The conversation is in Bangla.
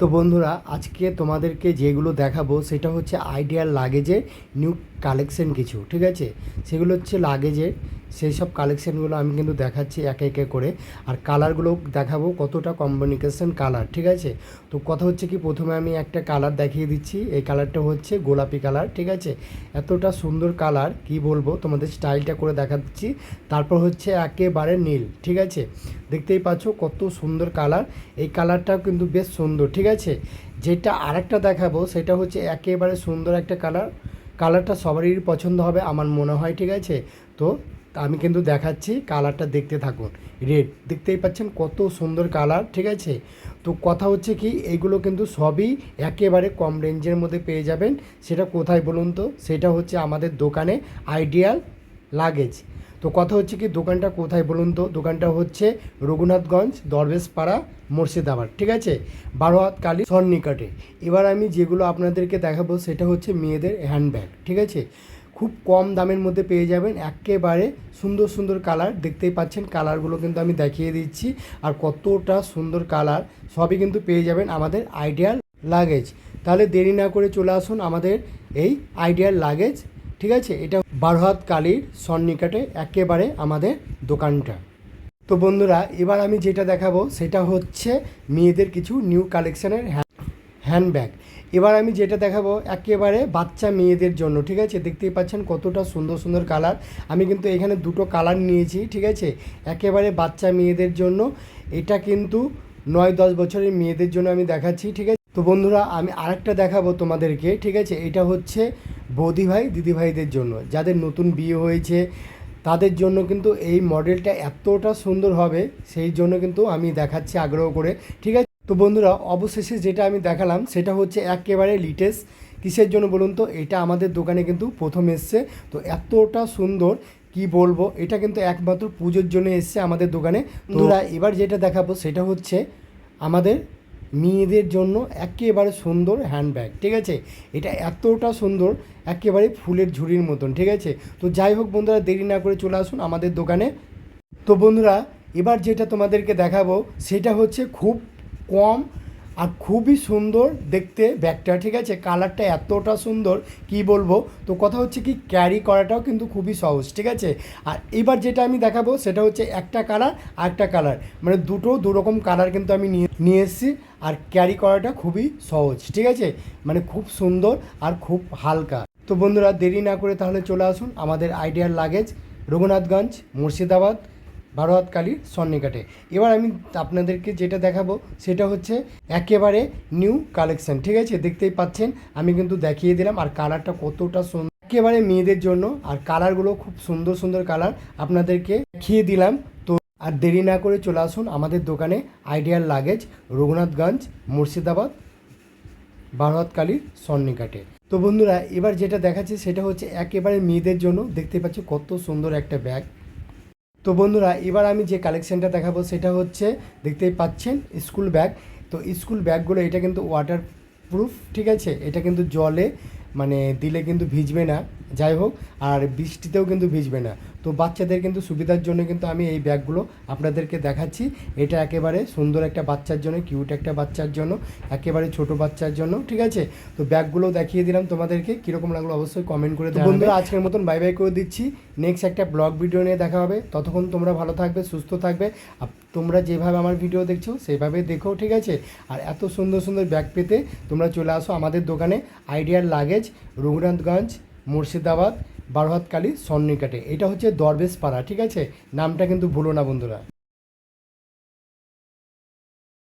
তো বন্ধুরা, আজকে তোমাদেরকে যেগুলো দেখাবো, সেটা হচ্ছে আইডিয়াল লাগেজে নিউ কালেকশন কিছু, ঠিক আছে? সেগুলো হচ্ছে লাগেজের সেই সব কালেকশানগুলো আমি কিন্তু দেখাচ্ছি একে একে করে। আর কালারগুলো দেখাবো কতটা কম্বিনিকেশন কালার ঠিক আছে? তো কথা হচ্ছে কি, প্রথমে আমি একটা কালার দেখিয়ে দিচ্ছি। এই কালারটা হচ্ছে গোলাপি কালার ঠিক আছে? এতটা সুন্দর কালার কি বলব, তোমাদের স্টাইলটা করে দেখাচ্ছি। তারপর হচ্ছে একেবারে নীল, ঠিক আছে? দেখতেই পাচ্ছ কত সুন্দর কালার এই কালারটাও কিন্তু বেশ সুন্দর, ঠিক আছে? যেটা আরেকটা দেখাবো, সেটা হচ্ছে একেবারে সুন্দর একটা কালার কালারটা সবারই পছন্দ হবে, আমার মনে হয়, ঠিক আছে? তো আমি কিন্তু দেখাচ্ছি কালারটা দেখতে থাকুন রেড দেখতেই পাচ্ছেন কত সুন্দর কালার, ঠিক আছে? তো কথা হচ্ছে কি এইগুলো কিন্তু সবই একেবারে কম রেঞ্জের মধ্যে পেয়ে যাবেন। সেটা কোথায় বলুন তো? সেটা হচ্ছে আমাদের দোকানে আইডিয়াল লাগেজ তো কথা হচ্ছে কি, দোকানটা কোথায় বলুন তো? দোকানটা হচ্ছে রঘুনাথগঞ্জ, দরবেশপাড়া, মুর্শিদাবাদ, ঠিক আছে? বারো হাত কালী, সন্নিকটে। এবার আমি যেগুলো আপনাদেরকে দেখাবো, সেটা হচ্ছে মেয়েদের হ্যান্ডব্যাগ ঠিক আছে? খুব কম দামের মধ্যে পেয়ে যাবেন। একেবারে সুন্দর সুন্দর কালার দেখতেই পাচ্ছেন। কালারগুলো কিন্তু আমি দেখিয়ে দিচ্ছি। আর কতটা সুন্দর কালার, সবই কিন্তু পেয়ে যাবেন আমাদের আইডিয়াল লাগেজ। তাহলে দেরি না করে চলে আসুন আমাদের এই আইডিয়াল লাগেজ। ঠিক আছে? এটা বারহাত কালীর সন্নিকটে একেবারে আমাদের দোকানটা। তো বন্ধুরা, এবার আমি যেটা দেখাবো, সেটা হচ্ছে মেয়েদের কিছু নিউ কালেকশনের হ্যান্ডব্যাগ। এবার আমি যেটা দেখাবো, একেবারে বাচ্চা মেয়েদের জন্য, ঠিক আছে? দেখতেই পাচ্ছেন কতটা সুন্দর সুন্দর কালার। আমি কিন্তু এখানে দুটো কালার নিয়েছি, ঠিক আছে? একেবারে বাচ্চা মেয়েদের জন্য। এটা কিন্তু নয়, দশ বছরের মেয়েদের জন্য আমি দেখাচ্ছি, ঠিক আছে? তো বন্ধুরা, আমি আরেকটা দেখাবো তোমাদেরকে, ঠিক আছে? এটা হচ্ছে বৌদি ভাই, দিদি ভাইদের জন্য। যাদের নতুন বিয়ে হয়েছে, তাদের জন্য কিন্তু এই মডেলটা এতটা সুন্দর হবে, সেই জন্য কিন্তু আমি দেখাচ্ছি আগ্রহ করে, ঠিক আছে? তো বন্ধুরা অবশেষে যেটা আমি দেখালাম সেটা হচ্ছে একেবারে লিটেস্ট কিসের জন্য বলুন তো? এটা আমাদের দোকানে কিন্তু প্রথম এসছে। তো এতটা সুন্দর কি বলব? এটা কিন্তু একমাত্র পুজোর জন্য এসছে আমাদের দোকানে। বন্ধুরা এবার যেটা দেখাবো সেটা হচ্ছে আমাদের মেয়েদের জন্য একেবারে সুন্দর হ্যান্ডব্যাগ ঠিক আছে? এটা এতটা সুন্দর একেবারে ফুলের ঝুড়ির মতন ঠিক আছে? তো যাই হোক বন্ধুরা দেরি না করে চলে আসুন আমাদের দোকানে। তো বন্ধুরা এবার যেটা তোমাদেরকে দেখাবো সেটা হচ্ছে খুব কম আর খুবই সুন্দর দেখতে ব্যাগটা, ঠিক আছে? কালারটা এতটা সুন্দর, কি বলব? তো কথা হচ্ছে কি ক্যারি করাটাও কিন্তু খুবই সহজ, ঠিক আছে? আর এবার যেটা আমি দেখাবো, সেটা হচ্ছে একটা কালার আর একটা কালার। মানে দুটো দুরকম কালার কিন্তু আমি নিয়ে নিয়ে এসেছি আর ক্যারি করাটা খুবই সহজ, ঠিক আছে? মানে খুব সুন্দর আর খুব হালকা। তো বন্ধুরা, দেরি না করে তাহলে চলে আসুন আমাদের আইডিয়ার লাগেজ, রঘুনাথগঞ্জ, মুর্শিদাবাদ ভারত কালীর সন্নিকাটে। এবার আমি আপনাদেরকে যেটা দেখাবো, সেটা হচ্ছে একেবারে নিউ কালেকশন ঠিক আছে? দেখতেই পাচ্ছেন, আমি কিন্তু দেখিয়ে দিলাম আর কালারটা কতটা সুন্দর একেবারে মেয়েদের জন্য আর কালারগুলো খুব সুন্দর সুন্দর কালার আপনাদেরকে দেখিয়ে দিলাম। তো আর দেরি না করে চলে আসুন আমাদের দোকানে আইডিয়াল লাগেজ রঘুনাথগঞ্জ, মুর্শিদাবাদ, ভারতকালীর সন্নিকাটে। তো বন্ধুরা, এবার যেটা দেখাচ্ছি, সেটা হচ্ছে একেবারে মেয়েদের জন্য। দেখতে পাচ্ছি কত সুন্দর একটা ব্যাগ তো বন্ধুরা, এবার আমি যে কালেকশানটা দেখাবো সেটা হচ্ছে, দেখতেই পাচ্ছেন স্কুল ব্যাগ তো স্কুল ব্যাগগুলো এটা কিন্তু ওয়াটার প্রুফ ঠিক আছে? এটা কিন্তু জলে মানে দিলে কিন্তু ভিজবে না। যাই হোক আর বৃষ্টিতেও কিন্তু ভিজবে না। তো বাচ্চাদের কিন্তু সুবিধার জন্য কিন্তু আমি এই ব্যাগগুলো আপনাদেরকে দেখাচ্ছি। এটা একেবারে সুন্দর একটা বাচ্চার জন্য কিউট একটা বাচ্চার জন্য একেবারে ছোট বাচ্চার জন্য ঠিক আছে? তো ব্যাগগুলো দেখিয়ে দিলাম তোমাদেরকে কীরকম লাগল অবশ্যই কমেন্ট করে দেবো বন্ধুরা আজকের মতন বাই বাই করে দিচ্ছি। নেক্সট একটা ব্লগ ভিডিও নিয়ে দেখা হবে। ততক্ষণ তোমরা ভালো থাকবে সুস্থ থাকবে। তোমরা যেভাবে আমার ভিডিও দেখছ সেভাবে দেখো ঠিক আছে? আর এত সুন্দর সুন্দর ব্যাগ পেতে তোমরা চলে আসো আমাদের দোকানে আইডিয়ার লাগেজ রঘুনাথগঞ্জ মুর্শিদাবাদ বারোহাতকালী সন্নিকাটে। এটা হচ্ছে দরবেশ পাড়া ঠিক আছে? নামটা কিন্তু ভুলো না বন্ধুরা।